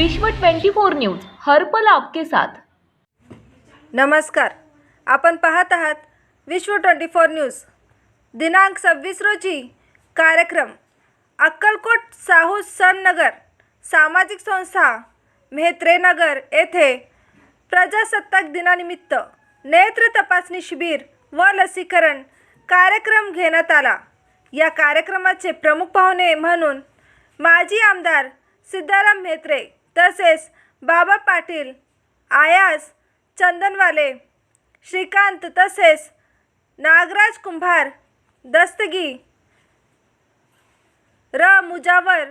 विश्व 24 न्यूज हरपल आपके साथ. नमस्कार. आपण पाहत आहात विश्व ट्वेंटी फोर न्यूज. दिनांक सव्वीस रोजी कार्यक्रम अक्कलकोट साहू सननगर सामाजिक संस्था मेहत्रेनगर येथे प्रजासत्ताक दिनानिमित्त नेत्र तपासणी शिबिर व लसीकरण कार्यक्रम घेण्यात आला. या कार्यक्रमाचे प्रमुख पाहुणे म्हणून माजी आमदार सिद्धाराम म्हेत्रे तसेच बाबा पाटील आयास चंदनवाले श्रीकांत तसेच नागराज कुंभार दस्तगी र. मुजावर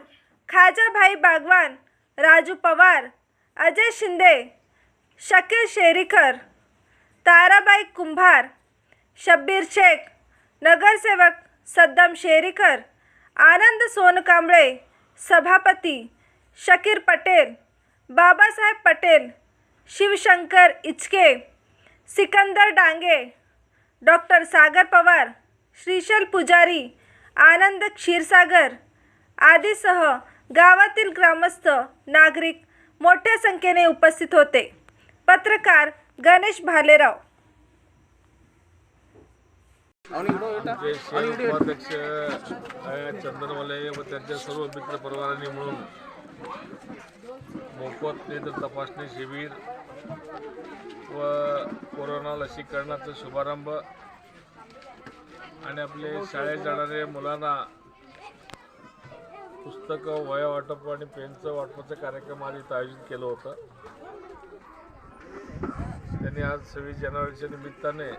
खाजाभाई बागवान राजू पवार अजय शिंदे शकील शेरीकर ताराबाई कुंभार शब्बीर शेख नगरसेवक सद्दाम शेरीकर आनंद सोनकांबळे सभापती शकीर पटेल बाबासाहेब पटेल शिवशंकर इचके सिकंदर डांगे डॉक्टर सागर पवार श्रीशल पुजारी आनंद क्षीरसागर आदीसह गावातील ग्रामस्थ नागरिक मोठ्या संख्येने उपस्थित होते. पत्रकार गणेश भालेराव. उपाध्यक्ष चंदनवाले व त्यांच्या सर्व मित्र परिवारांनी मिळून मोफत नेत्र तपासणी शिबिर व कोरोना लसीकरणाचा शुभारंभ. आणि आपले शाळेत जाणारे मुलांना पुस्तकं वया वाटप आणि पेनचं वाटपाचं कार्यक्रम आज इथं आयोजित केलं होतं. त्यांनी आज सव्वीस जानेवारीच्या निमित्ताने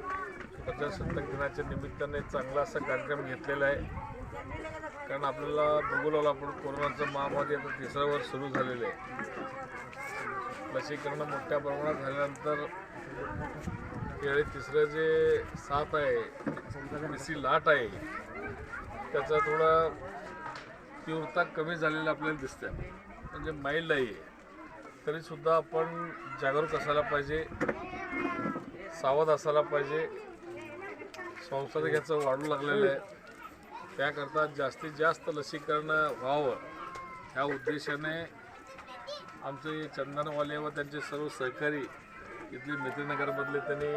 प्रजासत्ताक दिनाच्या निमित्ताने चांगला असा कार्यक्रम घेतलेला आहे. कारण आपल्याला बघू आपण कोरोनाचं महामारी आता तिसरं वर्ष सुरू झालेलं आहे. लसीकरण मोठ्या प्रमाणात झाल्यानंतर यावेळी तिसरं जे साथ आहे तिसरी लाट आहे त्याचा थोडा तीव्रता कमी झालेली आपल्याला दिसते म्हणजे माईल्ड आहे. तरीसुद्धा आपण जागरूक असायला पाहिजे सावध असायला पाहिजे. संसर्गाचं वाढू लागलेलं आहे. त्याकरता जास्तीत जास्त लसीकरण व्हावं. ह्या उद्देशाने आमचे चंदनवाले व त्यांचे सर्व सहकारी इथले मित्रनगरमधले त्यांनी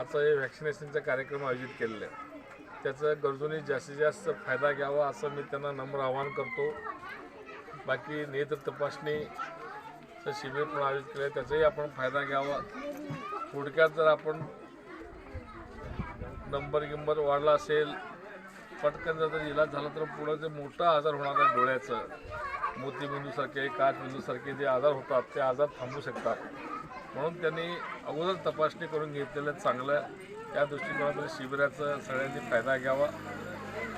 आता हे व्हॅक्सिनेशनचा कार्यक्रम आयोजित केलेला आहे त्याचा गरजूंनी जास्तीत जास्त फायदा घ्यावा असं मी त्यांना नम्र आवाहन करतो. बाकी नेत्र तपासणीचं शिबिर पण आयोजित केलं आहे. त्याचाही आपण फायदा घ्यावा. थोडक्यात जर आपण नंबर गिंबर वाढला असेल पटकन जर त्याचा इलाज झाला तर पुढं जे मोठा आजार होणार आहे डोळ्याचं मोतीबिंदूसारखे काचबिंदूसारखे जे आजार होतात ते आजार थांबू शकतात. म्हणून त्यांनी अगोदर तपासणी करून घेतलेलं चांगलं. त्या दृष्टिकोनातून शिबिराचा सगळ्यांनी फायदा घ्यावा.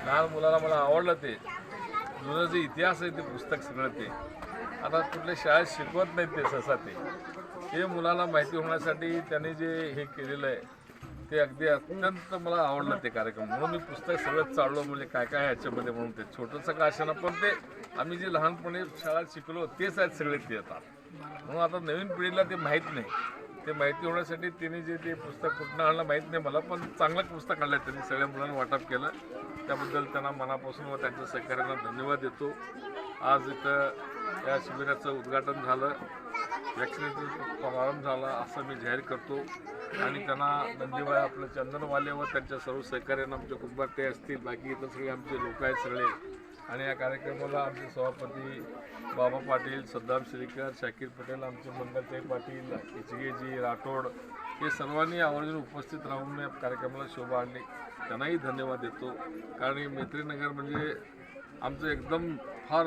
लहान मुलाला मला आवडलं ते. जुनं जे इतिहास आहे ते पुस्तक सगळं ते. आता कुठल्या शाळेत शिकवत नाहीत ते सहसा ते. ते मुलाला माहिती होण्यासाठी त्यांनी जे हे केलेलं आहे ते अगदी अत्यंत मला आवडलं ते कार्यक्रम. म्हणून मी पुस्तक सगळं चाललो म्हणजे काय काय ह्याच्यामध्ये याच्यामध्ये म्हणून ते छोटंसं का असेना पण ते आम्ही जे लहानपणी शाळेत शिकलो तेच आहेत सगळे ते आता. म्हणून आता नवीन पिढीला ते माहीत नाही. ते माहिती होण्यासाठी त्यांनी जे ते पुस्तक कुठनं आणलं माहीत नाही मला पण चांगलं पुस्तक आणलं त्यांनी सगळ्या मुलांना वाटप केलं. त्याबद्दल त्यांना मनापासून व त्यांच्या सहकार्यांना धन्यवाद देतो. आज इथं या शिबिराचं उद्घाटन झालं. वॅक्सिनेशनचा प्रारंभ झाला असं मी जाहीर करतो. आणि त्यांना नंदीबाई आपलं चंदनवाले व त्यांच्या सर्व सहकार्यांना आमचे कुंभारते असतील. बाकी इतर सगळे आमचे लोक आहेत सगळे. आणि या कार्यक्रमाला आमचे सभापती बाबा पाटील सद्दाम श्रीकर शाकीर पटेल आमचे मंगलताई पाटील इचगेजी राठोड हे सर्वांनी आवर्जून उपस्थित राहून या कार्यक्रमाला शोभा आणली. त्यांनाही धन्यवाद देतो. कारण मैत्रीनगर म्हणजे आमचं एकदम फार